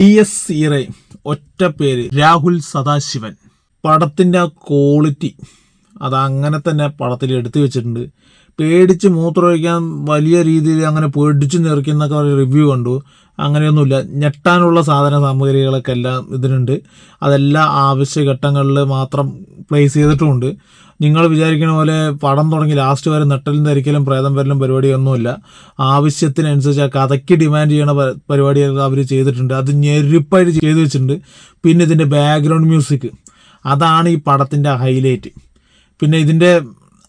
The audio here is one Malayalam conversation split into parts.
ടി എസ് സീറേ ഒറ്റ പേര് രാഹുൽ സദാശിവൻ. പടത്തിന്റെ ക്വാളിറ്റി അത് അങ്ങനെ തന്നെ പടത്തിൽ എടുത്തു വെച്ചിട്ടുണ്ട്. പേടിച്ച് മൂത്രമൊഴിക്കാൻ വലിയ രീതിയിൽ അങ്ങനെ പേടിച്ച് നിറയ്ക്കുന്നൊക്കെ ഒരു റിവ്യൂ കണ്ടു. അങ്ങനെയൊന്നുമില്ല. ഞെട്ടാനുള്ള സാധന സാമഗ്രികളൊക്കെ എല്ലാം ഇതിനുണ്ട്. അതെല്ലാം ആവശ്യഘട്ടങ്ങളിൽ മാത്രം പ്ലേസ് ചെയ്തിട്ടുമുണ്ട്. നിങ്ങൾ വിചാരിക്കുന്ന പോലെ പടം തുടങ്ങി ലാസ്റ്റ് വരെ നെട്ടലും ധരിക്കലും പ്രേതം വരലും പരിപാടിയൊന്നുമില്ല. ആവശ്യത്തിനനുസരിച്ച് ആ കഥയ്ക്ക് ഡിമാൻഡ് ചെയ്യുന്ന പരിപാടികൾ അവർ ചെയ്തിട്ടുണ്ട്. അത് ഞെരുപ്പായിട്ട് ചെയ്തു വെച്ചിട്ടുണ്ട്. പിന്നെ ഇതിന്റെ ബാക്ക്ഗ്രൗണ്ട് മ്യൂസിക് അതാണ് ഈ പടത്തിന്റെ ഹൈലൈറ്റ് പിന്നെ ഇതിന്റെ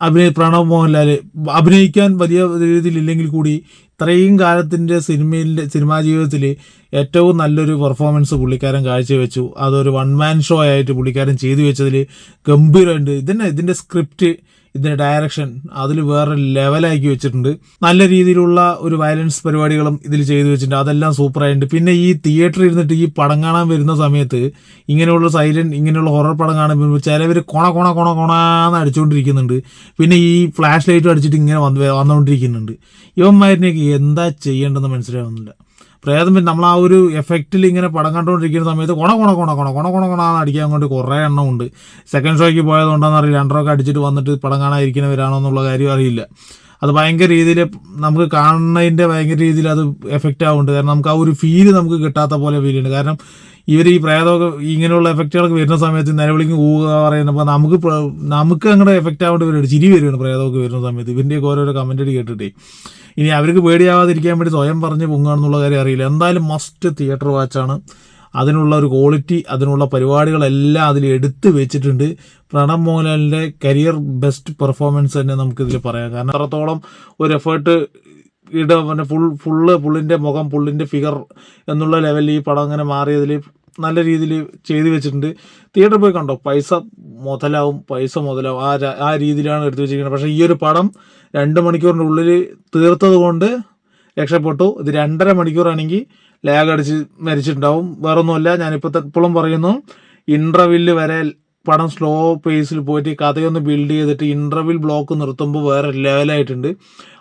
അഭിനയ പ്രണവ് മോഹൻലാൽ അഭിനയിക്കാൻ വലിയ രീതിയിൽ ഇല്ലെങ്കിൽ കൂടി ഇത്രയും കാലത്തിന്റെ സിനിമയിലെ സിനിമാ ജീവിതത്തിൽ ഏറ്റവും നല്ലൊരു പെർഫോമൻസ് പുള്ളിക്കാരൻ കാഴ്ചവെച്ചു. അതൊരു വൺ മാൻ ഷോ ആയിട്ട് പുള്ളിക്കാരൻ ചെയ്തു വെച്ചതിൽ ഗംഭീരമുണ്ട് ഇതന്നെ ഇതിന്റെ സ്ക്രിപ്റ്റ് ഇതിന്റെ ഡയറക്ഷൻ അതിൽ വേറെ ലെവലാക്കി വെച്ചിട്ടുണ്ട്. നല്ല രീതിയിലുള്ള ഒരു വയലൻസ് പരിപാടികളും ഇതിൽ ചെയ്തു വെച്ചിട്ടുണ്ട്. അതെല്ലാം സൂപ്പറായിട്ടുണ്ട് പിന്നെ ഈ തിയേറ്ററിൽ ഇരുന്നിട്ട് ഈ പടം കാണാൻ വരുന്ന സമയത്ത് ഇങ്ങനെയുള്ള സൈലന്റ് ഇങ്ങനെയുള്ള ഹൊറർ പടം കാണാൻ വരുമ്പോൾ ചിലവർ കൊണ കൊണ കൊണ കൊണാന്ന് അടിച്ചുകൊണ്ടിരിക്കുന്നുണ്ട്. പിന്നെ ഈ ഫ്ലാഷ് ലൈറ്റും അടിച്ചിട്ട് ഇങ്ങനെ വന്ന് വന്നുകൊണ്ടിരിക്കുന്നുണ്ട് ഇവന്മാരിനെയൊക്കെ എന്താ ചെയ്യേണ്ടതെന്ന് മനസ്സിലാവുന്നില്ല. പ്രേതം പിന്നെ നമ്മൾ ആ ഒരു എഫക്റ്റിൽ ഇങ്ങനെ പടം കണ്ടുകൊണ്ടിരിക്കുന്ന സമയത്ത് കൊണ കൊണ കൊണ കൊണ കൊണ കൊണ കൊണ അടിക്കാൻ കൊണ്ട് കുറേ എണ്ണം ഉണ്ട്. സെക്കൻഡ് ഷോയ്ക്ക് പോയതുകൊണ്ടാണെന്ന് അറിയില്ല. രണ്ടരൊക്കെ അടിച്ചിട്ട് വന്നിട്ട് പടം കാണാതിരിക്കുന്നവരാണോ എന്നുള്ള കാര്യം അറിയില്ല. അത് ഭയങ്കര രീതിയിൽ നമുക്ക് കാണുന്നതിന്റെ ഭയങ്കര രീതിയിൽ അത് എഫക്റ്റ് ആവുന്നുണ്ട്. കാരണം നമുക്ക് ആ ഒരു ഫീൽ നമുക്ക് കിട്ടാത്ത പോലെ ഫീൽ ഉണ്ട് കാരണം ഇവർ ഈ പ്രേതമൊക്കെ ഇങ്ങനെയുള്ള എഫക്റ്റുകളൊക്കെ വരുന്ന സമയത്ത് നിലവിളിക്ക് പോവുക പറയുന്നപ്പോൾ നമുക്ക് നമുക്ക് അങ്ങോട്ട് എഫക്റ്റ് ആവേണ്ടി വരുന്നുണ്ട് ചിരി വരുവാണ് പ്രേതമൊക്കെ വരുന്ന സമയത്ത്. ഇവന്റെയൊക്കെ ഓരോരോ കമന്റ് കേട്ടിട്ടേ. ഇനി അവർക്ക് പേടിയാവാതിരിക്കാൻ വേണ്ടി സ്വയം പറഞ്ഞ് പൊങ്ങുകയാണെന്നുള്ള കാര്യം അറിയില്ല. എന്തായാലും മസ്റ്റ് തിയേറ്റർ വാച്ചാണ് അതിനുള്ള ഒരു ക്വാളിറ്റി അതിനുള്ള പരിപാടികളെല്ലാം അതിൽ എടുത്തു വെച്ചിട്ടുണ്ട്. പ്രണബ് മോഹൻലാലിന്റെ കരിയർ ബെസ്റ്റ് പെർഫോമൻസ് തന്നെ നമുക്കിതിൽ പറയാം. കാരണം അത്രത്തോളം ഒരു എഫേർട്ട് ഇട പിന്നെ ഫുൾ ഫുള്ള് പുള്ളിന്റെ മുഖം പുള്ളിന്റെ ഫിഗർ എന്നുള്ള ലെവലിൽ ഈ പടം അങ്ങനെ മാറിയതിൽ നല്ല രീതിയിൽ ചെയ്തു വെച്ചിട്ടുണ്ട്. തിയേറ്ററിൽ പോയി കണ്ടോ? പൈസ മുതലാവും പൈസ മുതലാവും. ആ ആ രീതിയിലാണ് എടുത്തു വെച്ചിരിക്കുന്നത്. പക്ഷേ ഈ ഒരു പടം രണ്ട് മണിക്കൂറിന്റെ ഉള്ളിൽ തീർത്തത് കൊണ്ട് രക്ഷപ്പെട്ടു. ഇത് രണ്ടര മണിക്കൂറാണെങ്കിൽ ലാഗ് അടിച്ച് മരിച്ചിട്ടുണ്ടാവും. വേറൊന്നുമല്ല ഞാനിപ്പോൾ ഇപ്പോഴും പറയുന്നു ഇന്റർവെല്ല് വരെ പടം സ്ലോ പേസിൽ പോയിട്ട് കഥയൊന്ന് ബിൽഡ് ചെയ്തിട്ട് ഇന്റർവെൽ ബ്ലോക്ക് നിർത്തുമ്പോൾ വേറെ ലെവലായിട്ടുണ്ട്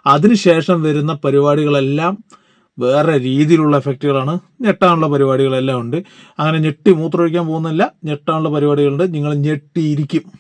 അതിനുശേഷം വരുന്ന പരിപാടികളെല്ലാം വേറെ രീതിയിലുള്ള എഫക്റ്റുകളാണ് ഞെട്ടാനുള്ള പരിപാടികളെല്ലാം ഉണ്ട്. അങ്ങനെ ഞെട്ടി മൂത്രമൊഴിക്കാൻ പോകുന്നില്ല. ഞെട്ടാനുള്ള പരിപാടികളുണ്ട്. നിങ്ങൾ ഞെട്ടിയിരിക്കും.